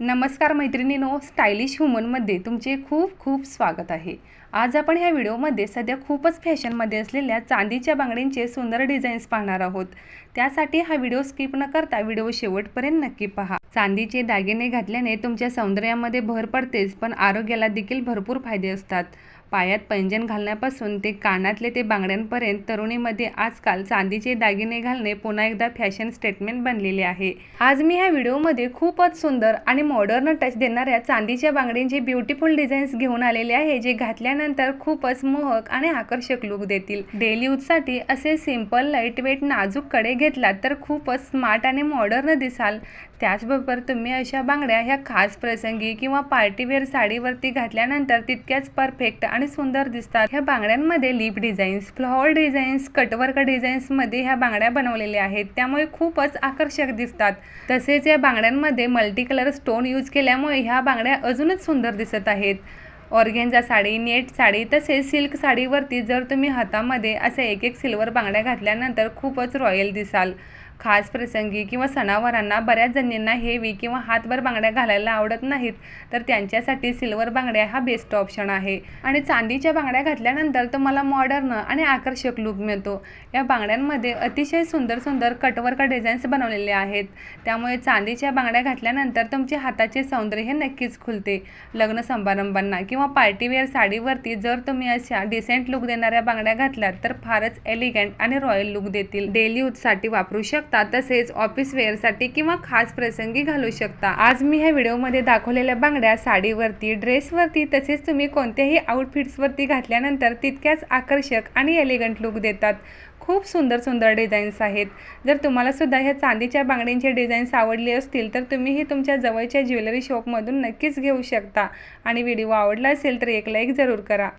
नमस्कार मैत्रिणीनो स्टायलिश ह्युमनमध्ये तुमचे खूप खूप स्वागत आहे. आज आपण ह्या व्हिडिओमध्ये सध्या खूपच फॅशनमध्ये असलेल्या चांदीच्या बांगड्यांचे सुंदर डिझाईन्स पाहणार आहोत. त्यासाठी हा व्हिडिओ स्किप न करता व्हिडिओ शेवटपर्यंत नक्की पहा. चांदीचे दागिने घातल्याने तुमच्या सौंदर्यामध्ये भर पडतेच पण आरोग्याला देखील भरपूर फायदे असतात. पायात पैंजण घालण्यापासून ते कानातले ते बांगड्यांपर्यंत तरुणीमध्ये आजकाल चांदीचे दागिने घालणे पुन्हा एकदा फॅशन स्टेटमेंट बनलेले आहे. आज मी ह्या व्हिडिओमध्ये खूपच सुंदर आणि मॉडर्न टच देणाऱ्या चांदीच्या बांगड्यांचे ब्युटिफुल डिझाईन्स घेऊन आलेले आहे जे घातल्यानंतर खूपच मोहक आणि आकर्षक लुक देतील. डेली यूजसाठी असे सिंपल लाइट वेट नाजूककडे घेतलात तर खूपच स्मार्ट आणि मॉडर्न दिसाल. त्याचबरोबर तुम्ही अशा बांगड्या ह्या खास प्रसंगी किंवा पार्टीवेअर साडीवरती घातल्यानंतर तितक्याच परफेक्ट आणि सुंदर दिसतात. ह्या बांगड्यांमध्ये leaf designs flower designs cutwork डिझाईन्समध्ये ह्या बांगड्या बनवलेल्या आहेत. त्यामुळे खूपच आकर्षक दिसतात. तसेच या बांगड्यांमध्ये मल्टी कलर स्टोन यूज केल्यामुळे ह्या बांगड्या अजूनच सुंदर दिसत आहेत. ऑर्गेन्झा साडी नेट साडी तसेच सिल्क साडीवरती जर तुम्ही हातामध्ये असे एक एक सिल्वर बांगड्या घातल्यानंतर खूपच रॉयल दिसाल. खास प्रसंगी किंवा सणावारांना बऱ्याच जणींना हेवी किंवा हातभर बांगड्या घालायला आवडत नाहीत तर त्यांच्यासाठी सिल्वर बांगड्या हा बेस्ट ऑप्शन आहे. आणि चांदीच्या बांगड्या घातल्यानंतर तुम्हाला मॉडर्न आणि आकर्षक लुक मिळतो. या बांगड्यांमध्ये अतिशय सुंदर सुंदर कटवर्क डिझाईन्स बनवलेले आहेत. त्यामुळे चांदीच्या बांगड्या घातल्यानंतर तुमचे हाताचे सौंदर्य हे नक्कीच खुलते. लग्न समारंभांना किंवा पार्टीवेअर साडीवरती जर तुम्ही अशा डिसेंट लुक देणाऱ्या बांगड्या घातल्यात तर फारच एलिगंट आणि रॉयल लुक देतील. डेली यूजसाठी वापरू शकता. तसेच ऑफिस वेअरसाठी किंवा खास प्रसंगी घालू शकता. आज मी ह्या व्हिडिओमध्ये दाखवलेल्या बांगड्या साडीवरती ड्रेसवरती तसेच तुम्ही कोणत्याही आउटफिट्सवरती घातल्यानंतर तितक्याच आकर्षक आणि एलिगंट लुक देतात. खूप सुंदर सुंदर डिझाईन्स आहेत. जर तुम्हाला सुद्धा ह्या चांदीच्या बांगड्यांचे डिझाईन्स आवडले असतील तर तुम्हीही तुमच्या जवळच्या ज्वेलरी शॉपमधून नक्कीच घेऊ शकता. आणि व्हिडिओ आवडला असेल तर एक लाईक जरूर करा.